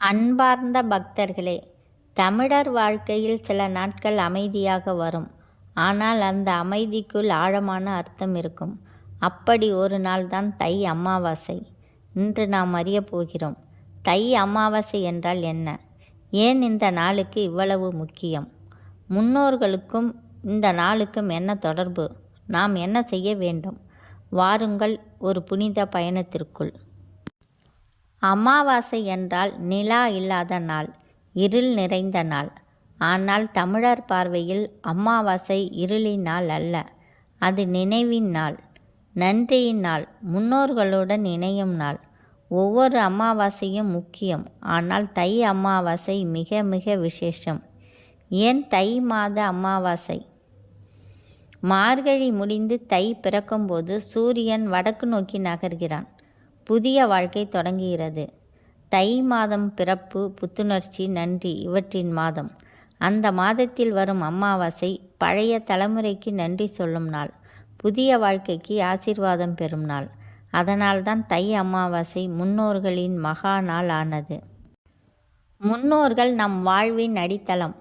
அன்பார்ந்த பக்தர்களே தமிழர் வாழ்க்கையில் சில நாட்கள் அமைதியாக வரும். ஆனால் அந்த அமைதிக்குள் ஆழமான அர்த்தம் இருக்கும். அப்படி ஒரு நாள் தான் தை அமாவாசை. இன்று நாம் அறிய போகிறோம் தை அமாவாசை என்றால் என்ன? ஏன் இந்த நாளுக்கு இவ்வளவு முக்கியம்? முன்னோர்களுக்கும் இந்த நாளுக்கும் என்ன தொடர்பு? நாம் என்ன செய்ய வேண்டும்? வாருங்கள் ஒரு புனித பயணத்திற்குள். அமாவாசை என்றால் நிலா இல்லாத நாள் இருள் நிறைந்த நாள். ஆனால் தமிழர் பார்வையில் அமாவாசை இருளின் நாள் அல்ல அது நினைவின் நாள் நன்றியின் நாள் முன்னோர்களுடன் இணையும் நாள். ஒவ்வொரு அமாவாசையும் முக்கியம் ஆனால் தை அமாவாசை மிக மிக விசேஷம். ஏன் தை மாத அமாவாசை? மார்கழி முடிந்து தை பிறக்கும்போது சூரியன் வடக்கு நோக்கி நகர்கிறான். புதிய வாழ்க்கை தொடங்குகிறது. தை மாதம் பிறப்பு புத்துணர்ச்சி நன்றி இவற்றின் மாதம். அந்த மாதத்தில் வரும் அமாவாசை பழைய தலைமுறைக்கு நன்றி சொல்லும் நாள். புதிய வாழ்க்கைக்கு ஆசீர்வாதம் பெறும் நாள். அதனால்தான் தை அமாவாசை முன்னோர்களின் மகா நாள் ஆனது. முன்னோர்கள் நம் வாழ்வின் அடித்தளம்.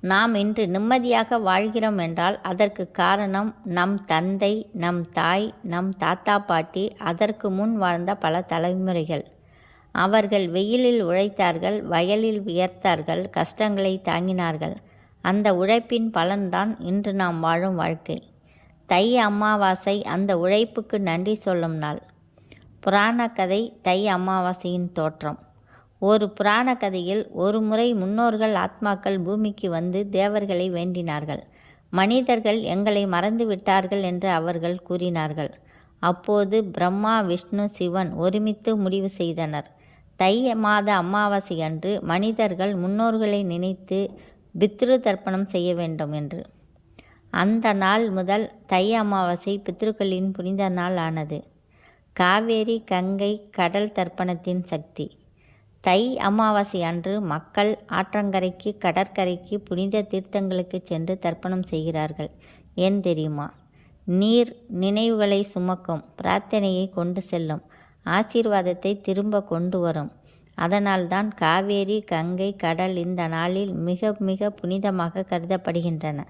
நாம் இன்று நிம்மதியாக வாழ்கிறோம் என்றால் அதற்கு காரணம் நம் தந்தை நம் தாய் நம் தாத்தா பாட்டி அதற்கு முன் வாழ்ந்த பல தலைமுறைகள். அவர்கள் வெயிலில் உழைத்தார்கள் வயலில் வியர்த்தார்கள் கஷ்டங்களை தாங்கினார்கள். அந்த உழைப்பின் பலன்தான் இன்று நாம் வாழும் வாழ்க்கை. தை அமாவாசை அந்த உழைப்புக்கு நன்றி சொல்லும் நாள். புராண கதை தை அமாவாசையின் தோற்றம். ஒரு புராண கதையில் ஒரு முறை முன்னோர்கள் ஆத்மாக்கள் பூமிக்கு வந்து தேவர்களை வேண்டினார்கள். மனிதர்கள் எங்களை மறந்து விட்டார்கள் என்று அவர்கள் கூறினார்கள். அப்போது பிரம்மா விஷ்ணு சிவன் ஒருமித்து முடிவு செய்தனர். தை மாத அமாவாசை அன்று மனிதர்கள் முன்னோர்களை நினைத்து பித்ரு தர்ப்பணம் செய்ய வேண்டும் என்று. அந்த நாள் முதல் தை அமாவாசை பித்ருக்களின் புனித நாள் ஆனது. காவேரி கங்கை கடல் தர்ப்பணத்தின் சக்தி. தை அமாவாசை அன்று மக்கள் ஆற்றங்கரைக்கு கடற்கரைக்கு புனித தீர்த்தங்களுக்கு சென்று தர்ப்பணம் செய்கிறார்கள். ஏன் தெரியுமா? நீர் நினைவுகளை சுமக்கும் பிரார்த்தனையை கொண்டு செல்லும் ஆசீர்வாதத்தை திரும்ப கொண்டு வரும். அதனால்தான் காவேரி கங்கை கடல் இந்த நாளில் மிக மிக புனிதமாக கருதப்படுகின்றன.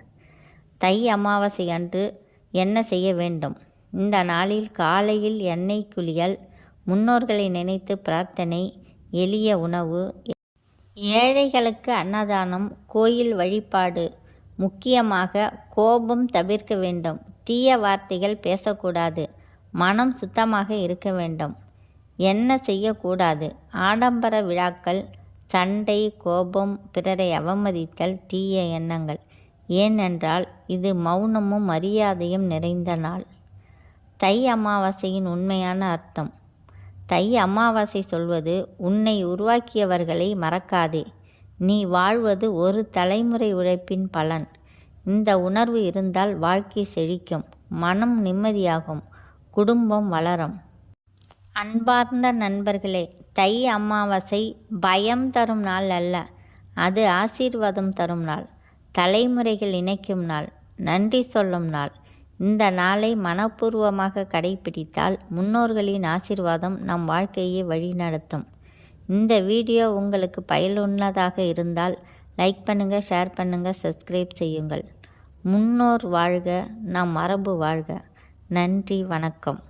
தை அமாவாசை அன்று என்ன செய்ய வேண்டும்? இந்த நாளில் காலையில் எண்ணெய் குளியல் முன்னோர்களை நினைத்து பிரார்த்தனை எளிய உணவு. ஏழைகளுக்கு அன்னதானம் கோயில் வழிபாடு. முக்கியமாக கோபம் தவிர்க்க வேண்டும். தீய வார்த்தைகள் பேசக்கூடாது. மனம் சுத்தமாக இருக்க வேண்டும். என்ன செய்யக்கூடாது? ஆடம்பர விழாக்கள் சண்டை கோபம் பிறரை அவமதித்தல் தீய எண்ணங்கள். ஏனென்றால் இது மௌனமும் மரியாதையும் நிறைந்த நாள். தை அமாவாசையின் உண்மையான அர்த்தம். தை அமாவாசை சொல்வது உன்னை உருவாக்கியவர்களை மறக்காதே. நீ வாழ்வது ஒரு தலைமுறை உழைப்பின் பலன். இந்த உணர்வு இருந்தால் வாழ்க்கை செழிக்கும். மனம் நிம்மதியாகும். குடும்பம் வளரும். அன்பார்ந்த நண்பர்களே தை அமாவாசை பயம் தரும் நாள் அல்ல. அது ஆசீர்வாதம் தரும் நாள். தலைமுறைகள் இணைக்கும் நாள். நன்றி சொல்லும் நாள். இந்த நாளை மனப்பூர்வமாக கடைபிடித்தால் முன்னோர்களின் ஆசிர்வாதம் நம் வாழ்க்கையை வழிநடத்தும். இந்த வீடியோ உங்களுக்கு பயனுள்ளதாக இருந்தால் லைக் பண்ணுங்கள் ஷேர் பண்ணுங்கள் சப்ஸ்கிரைப் செய்யுங்கள். முன்னோர் வாழ்க நம் மரபு வாழ்க. நன்றி வணக்கம்.